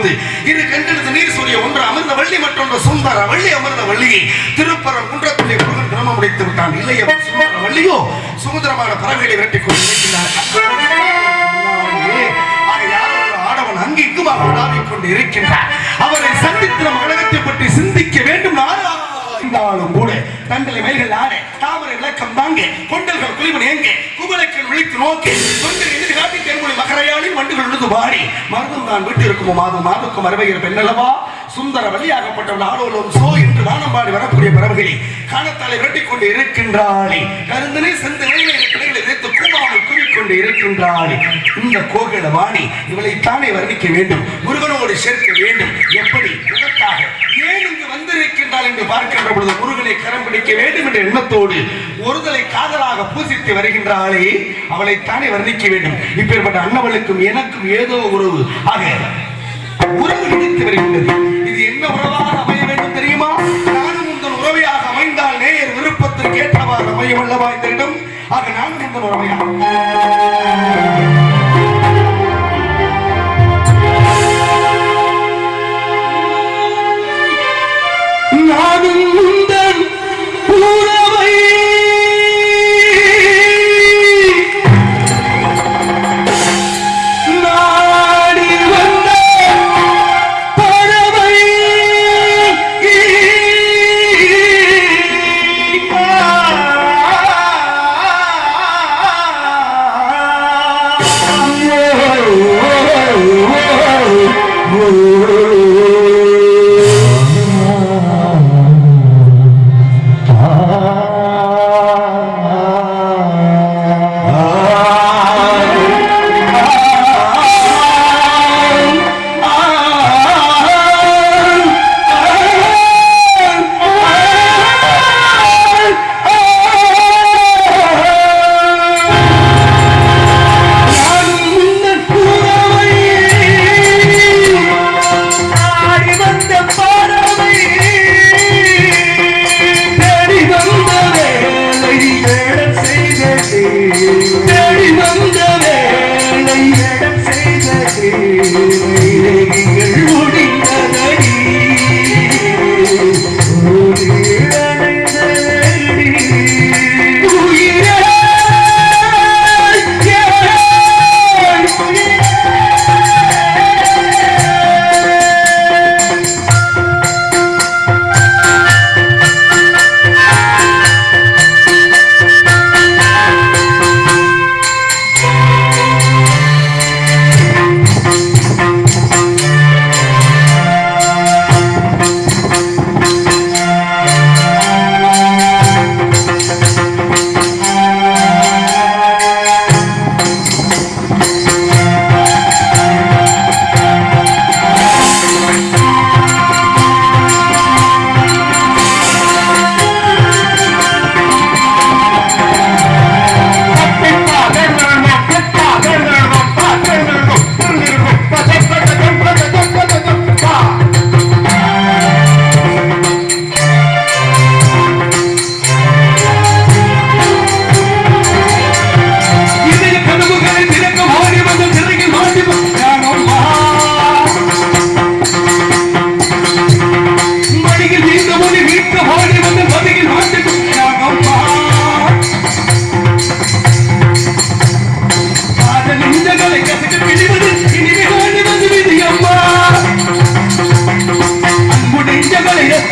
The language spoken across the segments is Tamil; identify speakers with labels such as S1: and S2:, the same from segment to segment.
S1: போது. இரு கண்களது நீர் சூரிய ஒன்று அமிர்த வள்ளி மற்றொன்று சுந்தர வள்ளி. அமிர்த வள்ளியை திருப்பரம் குன்றத்திலே முருகன் கிரமம் முடித்து விட்டான். இல்லையே சுந்தர வள்ளியோ சுதந்திரமான பறவைகளை விரட்டி கொண்டு இருக்கிறார் ஆடவன் அங்கு இங்குமாக கொண்டு இருக்கின்றார். அவரை சந்தித்து நம் உலகத்தை பற்றி சிந்திக்க வேண்டும். இருந்தாலும் கூட தங்களை மயில்கள் ஆட தாமரை விளக்கம் தாங்க கொண்டல்கள் குளிமன் எங்கே குவளைக்கள் விழித்து நோக்கி தொண்டர் எதிர்காட்டி காட்டி மருதம் வீட்டிற்கும்? மாதம் மாதுக்கும் அறுவைகிற பெண்ணல்லவா? சுந்தர வழியாகப்பட்டவள் ஆடோலும் சோ என்று வானம்பாடி வரக்கூடிய பறவைகளை காணத்தாலை விரட்டிக் கொண்டு இருக்கின்றாளே. கருந்தனை சென்று நிலையிலே பிள்ளைகளை வைத்து கூவாமல் கூவிக்கொண்டு இருக்கின்றாளே. இந்த கோகில வாணி இவளை தானே வர்ணிக்க வேண்டும் முருகனோடு சேர்க்க வேண்டும். எப்படி? எதற்காக? வந்திருக்கின்றாள் என்று பார்க்கின்ற பொழுது முருகனை கரம் பிடிக்க வேண்டும் என்ற எண்ணத்தோடு ஒருதலை காதலாக பூசித்து வருகின்றாளே அவளை தானே வர்ணிக்க வேண்டும். இப்பேற்பட்ட அண்ணவளுக்கும் எனக்கும் ஏதோ உறவு ஆக உறவு கிடைத்து வருகின்றது. இது என்ன உறவாக அமைய வேண்டும் தெரியுமா? நானும் உங்கள் உறவையாக அமைந்தால் நேயர் விருப்பத்திற்கு ஏற்றவாறு அமையும் அல்லவா இந்த இடம்? ஆக நானும் உங்கள் உறவையாக Oh,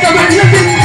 S1: I'm gonna